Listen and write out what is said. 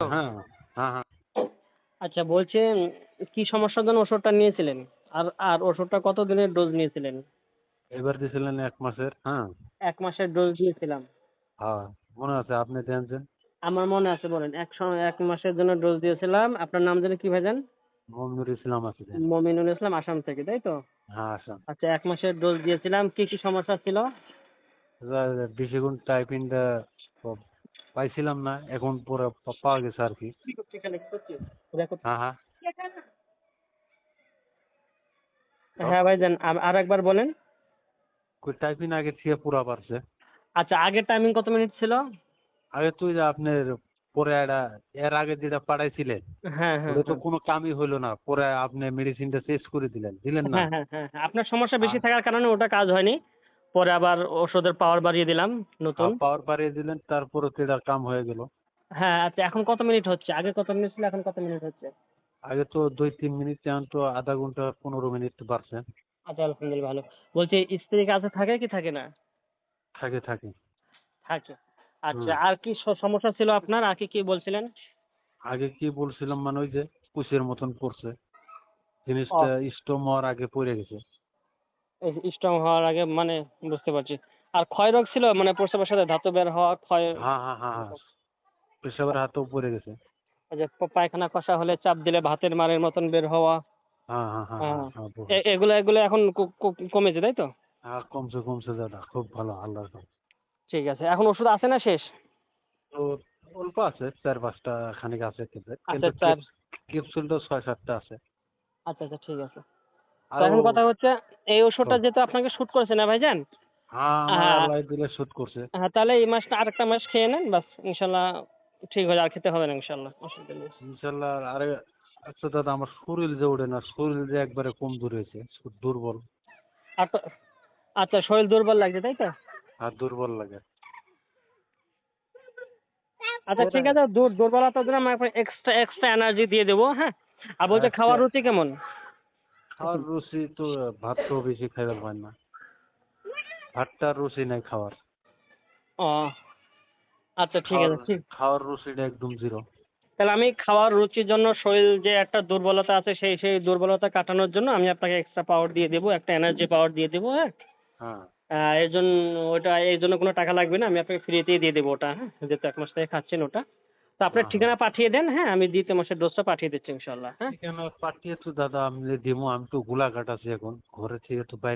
হ্যাঁ হ্যাঁ হ্যাঁ। আচ্ছা বলছি কি সমস্যার জন্য ওষুধটা নিয়েছিলেন? আর আর ওষুধটা কত দিনের ডোজ নিয়েছিলেন? এবার দিয়েছিলেন এক মাসের হ্যাঁ। এক মাসের ডোজ দিয়েছিলাম। হ্যাঁ মনে আছে আপনি দিয়েছেন আমার মনে আছে বলেন। এক এক মাসের জন্য ডোজ দিয়েছিলাম। আপনার নাম জানি কি ভাইজান মমিনুর ইসলাম আছে দেন। মমিনুল ইসলাম আসাম থেকে তাই তো? হ্যাঁ আসাম। আচ্ছা এক মাসের ডোজ দিয়েছিলাম। কি কি সমস্যা ছিল? বেশি গুণ টাইপিংটা পাইছিলাম না এখন পুরো পাওয়া গেছে আর কি। হ্যাঁ হ্যাঁ। হ্যাঁ ভাইজান আর- একবার বলেন। টাইপিং আগে থেকে পুরা পারছে। আচ্ছা আগের টাইমিং কত মিনিট ছিল? আগে তুই যে আপনার পরে একটা এর আগে যেটা পাঠাইছিলেন হ্যাঁ হ্যাঁ তো কোনো কামই হলো না। পরে আপনি মেডিসিনটা শেষ করে দিলেন দিলেন না? হ্যাঁ হ্যাঁ হ্যাঁ হ্যাঁ। আপনার সমস্যা বেশি থাকার কারণে ওটা কাজ হয়নি। পরে আবার ওষুধের পাওয়ার বাড়িয়ে দিলাম নতুন। পাওয়ার বাড়িয়ে দিলেন তারপরে তো এটা কাম হয়ে গেল। হ্যাঁ আচ্ছা এখন কত মিনিট হচ্ছে? আগে কত মিনিট ছিল এখন কত মিনিট হচ্ছে? আগে তো দুই তিন মিনিট এখন তো আধা ঘণ্টা পনেরো মিনিট বাড়ছে। আচ্ছা আলহামদুলিল্লাহ ভালো। বলছি স্ত্রী কাছে থাকে কি থাকে না? থাকে থাকে। থাকে। আচ্ছা আর কি সমস্যা ছিল আপনার? আর কি বলছিলেন? আগে কি বলছিলাম মানে ওই যে কুশের মতন পড়ছে। জিনিসটা স্টোম হওয়ার আগে পড়ে গেছে। স্ট্রং হওয়ার আগে মানে বুঝতে পারছি। আর ক্ষয় রোগ ছিল মানে প্রস্রাবের সাথে ধাতু বের হওয়া ক্ষয় হ্যাঁ হ্যাঁ হ্যাঁ হ্যাঁ। পেশাবের হাতেও পড়ে গেছে। যে পায়খানা কষা হলে চাপ দিলে ভাতের মারের মতন বের হওয়া। হ্যাঁ হ্যাঁ হ্যাঁ হ্যাঁ। এগুলো এগুলো এখন কমেছে তাই তো? হ্যাঁ কমছে কমছে দাদা খুব ভালো আল্লাহর। ঠিক আছে এখন ওষুধ আছে না শেষ? তো অল্প আছে চার পাঁচটা খানিক আছে কিন্তু চার। ক্যাপসুলটা ছয় সাতটা আছে। আচ্ছা আচ্ছা ঠিক আছে। তো আর এখন কথা হচ্ছে এই ওষুধটা যেহেতু আপনাকে শুট করেছে না ভাইজান? হ্যাঁ আমার হ্যাঁ। শুট করছে। হ্যাঁ তাহলে এই মাসটা আরেকটা মাস খেয়ে নেন বাস ইনশাল্লাহ ঠিক হয়ে আর খেতে হবে না ইনশাল্লাহ অসুবিধা নেই। ইনশাল্লাহ আরে আচ্ছা দাদা আমার শরীর যে ওঠে না শরীর যে একবারে কমজোর হয়েছে দুর্বল। আর আচ্ছা শরীর দুর্বল লাগছে তাই তো? আর দুর্বল লাগে। আচ্ছা ঠিক আছে দূর দুর্বলতার জন্য আমি এক্সট্রা এক্সট্রা এনার্জি দিয়ে দেবো হ্যাঁ? আর বলছে আচ্ছা। খাওয়ার রুচি কেমন? খাওয়ার রুচি তো ভাত তো বেশি খাইবার পারেন না। ভাতটার রুচি নাই খাওয়ার। ও আচ্ছা ঠিক আছে খাওয়ার- ঠিক। খাওয়ার রুচিটা একদম জিরো তাহলে আমি খাওয়ার রুচির জন্য শরীর যে একটা দুর্বলতা আছে সেই সেই দুর্বলতা কাটানোর জন্য আমি আপনাকে এক্সট্রা পাওয়ার দিয়ে দেবো একটা এনার্জি পাওয়ার দিয়ে দেবো হ্যাঁ? হ্যাঁ। এর জন্য ওটা এই জন্য কোনো টাকা লাগবে না আমি আপনাকে ফ্রিতেই দিয়ে দেবো ওটা হ্যাঁ? যেহেতু এক মাস থেকে খাচ্ছেন ওটা। তো আপনার হ্যাঁ। ঠিকানা পাঠিয়ে দেন হ্যাঁ আমি দ্বিতীয় মাসের ডোজটা পাঠিয়ে দিচ্ছি ইনশাল্লাহ হ্যাঁ কেন পাঠিয়ে তো দাদা আমি দিমু আমি তো গোলাঘাট আছি এখন ঘরে থেকে তো বাইরে